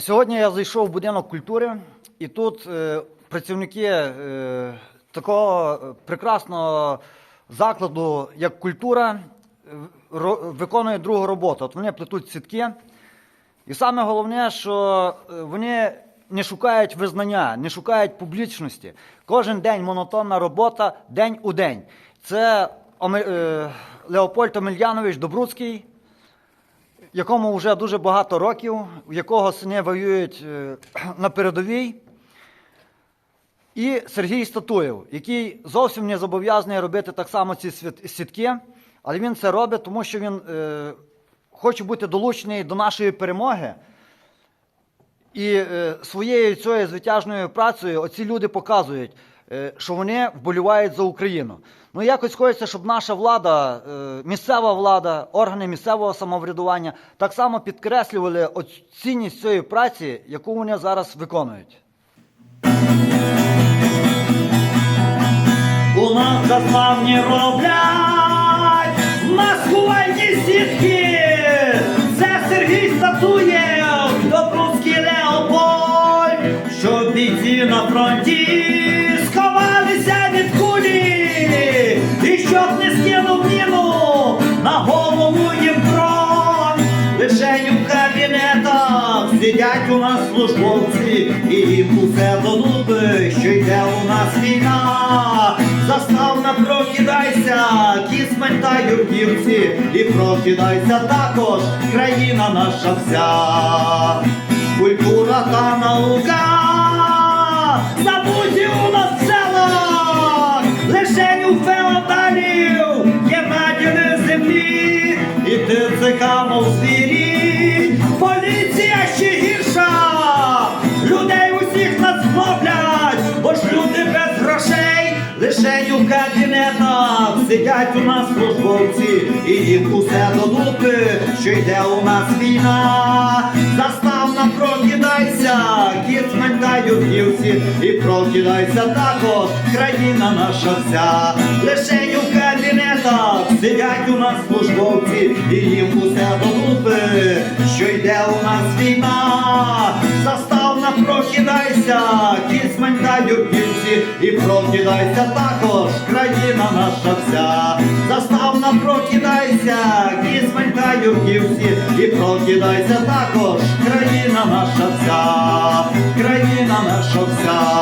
Сьогодні я зайшов в будинок культури, і тут е, працівники е, такого е, прекрасного закладу, як культура, е, виконують другу роботу. От вони плетуть сітки. І саме головне, що е, вони не шукають визнання, не шукають публічності. Кожен день монотонна робота, день у день. Це Леопольд Омельянович Добруцький, якому вже дуже багато років, у якого сини воюють е, на передовій. І Сергій Статуєв, який зовсім не зобов'язаний робити так само ці сітки, але він це робить, тому що він е, хоче бути долучений до нашої перемоги. І е, своєю цією звитяжною працею оці люди показують, що вони вболівають за Україну. Ну якось хочеться, щоб наша влада, е, місцева влада, органи місцевого самоврядування так само підкреслювали цінність цієї праці, яку вони зараз виконують. У нас заславні роблять маскувальні сітки. Це Сергій Статуєв, Добруцький Леопольд, що бійці на фронті кабінетах. Сидять у нас службовці, і їм усе до що йде у нас війна. Заставна прокидайся, кісмень та юрківці, і прокидайся також, країна наша вся. Культура та наука, забуті у нас в селах, лишень у феодалів є наділи землі, і ТЦК мов звірі, у кабінетах сидять у нас службовці, і їм усе до дупи, що йде у нас війна, заставна прокидайся, кіцмень та юрківці, і прокидайся також, країна наша вся, лишень у кабінетах сидять у нас службовці, і їм усе до дупи, що йде у нас війна, прокидайся, кіцмень та юрківці, і прокидайся також, країна наша вся, заставна прокидайся, кіцмень та юрківці, і прокидайся також, країна наша вся, країна наша вся,